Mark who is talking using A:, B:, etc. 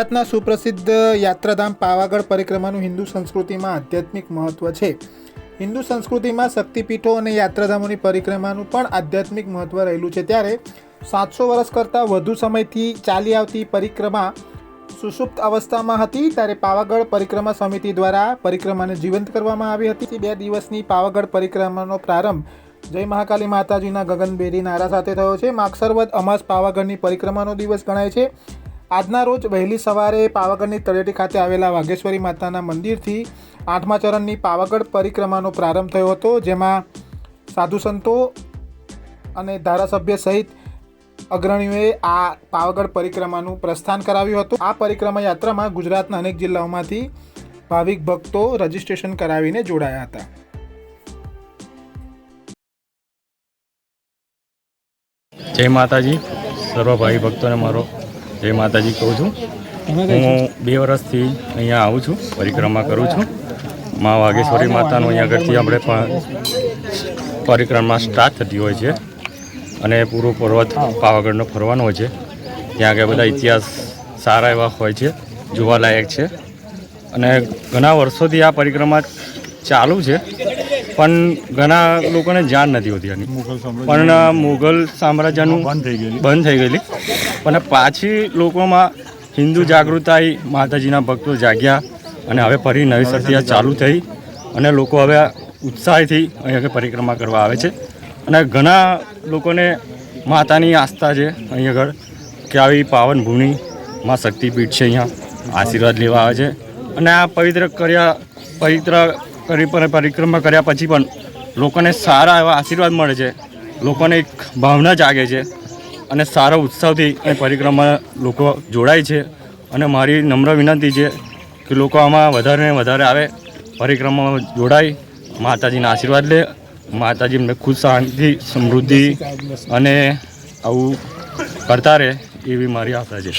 A: ગુજરાતના સુપ્રસિદ્ધ યાત્રાધામ પાવાગઢ પરિક્રમાનું હિન્દુ સંસ્કૃતિમાં આધ્યાત્મિક મહત્વ છે. હિન્દુ સંસ્કૃતિમાં શક્તિપીઠો અને યાત્રાધામોની પરિક્રમાનું પણ આધ્યાત્મિક મહત્વ રહેલું છે. ત્યારે સાતસો વર્ષ કરતાં વધુ સમયથી ચાલી આવતી પરિક્રમા સુષુપ્ત અવસ્થામાં હતી. ત્યારે પાવાગઢ પરિક્રમા સમિતિ દ્વારા પરિક્રમાને જીવંત કરવામાં આવી હતી. બે દિવસની પાવાગઢ પરિક્રમાનો પ્રારંભ જય મહાકાલી માતાજીના ગગનબેરી નારા સાથે થયો છે. માગસરવદ અમાસ પાવાગઢની પરિક્રમાનો દિવસ ગણાય છે. આજના રોજ વહેલી સવારે પાવાગઢની તળેટી ખાતે આવેલા વાઘેશ્વરી માતાના મંદિરથી આઠમા ચરણની પાવાગઢ પરિક્રમાનો પ્રારંભ થયો હતો, જેમાં સાધુ સંતો અને ધારાસભ્ય સહિત અગ્રણીઓએ આ પાવાગઢ પરિક્રમાનું પ્રસ્થાન કરાવ્યું હતું. આ પરિક્રમા યાત્રામાં ગુજરાતના અનેક જિલ્લાઓમાંથી ભાવિક ભક્તો રજીસ્ટ્રેશન કરાવીને જોડાયા હતા.
B: જય માતાજી. સર્વ ભાઈ ભક્તોને મારો જય માતાજી કહું છું. હું બે વર્ષથી અહીંયા આવું છું પરિક્રમા કરું છું. મા વાઘેશ્વરી માતાનું અહીંયા આગળથી આપણે પણ પરિક્રમા સ્ટાર્ટ થતી હોય છે. અને પૂરો પર્વત પાવાગઢનો ફરવાનો હોય છે. ત્યાં આગળ બધા ઇતિહાસ સારા એવા હોય છે જોવાલાયક છે. અને ઘણા વર્ષોથી આ પરિક્રમા ચાલુ છે. પણ ઘણા લોકોને જાણ નથી હોતી આની. પણ મુઘલ સામ્રાજ્યનું બંધ થઈ ગયેલી. પણ પાછી લોકોમાં હિન્દુ જાગૃતતા માતાજીના ભક્તો જાગ્યા અને હવે ફરી નવી સત્યા ચાલુ થઈ અને લોકો હવે ઉત્સાહથી અહીંયા પરિક્રમા કરવા આવે છે. અને ઘણા લોકોને માતાની આસ્થા છે અહીં આગળ કે આવી પાવન ભૂમિ માં શક્તિપીઠ છે અહીંયા આશીર્વાદ લેવા આવે છે. અને આ પવિત્ર કર્યા પવિત્ર પરિક્રમા કર્યા પછી પણ લોકોને સારા એવા આશીર્વાદ મળે છે. લોકોને એક ભાવના જાગે છે અને સારો ઉત્સાહથી એ પરિક્રમા લોકો જોડાય છે અને મારી નમ્ર વિનંતી છે કે લોકો આમાં વધારે ને વધારે આવે, પરિક્રમામાં જોડાય, માતાજીના આશીર્વાદ લે, માતાજી એમને ખુશ શાંતિ, સમૃદ્ધિ અને આવું કરતા રહે એવી મારી આશા છે.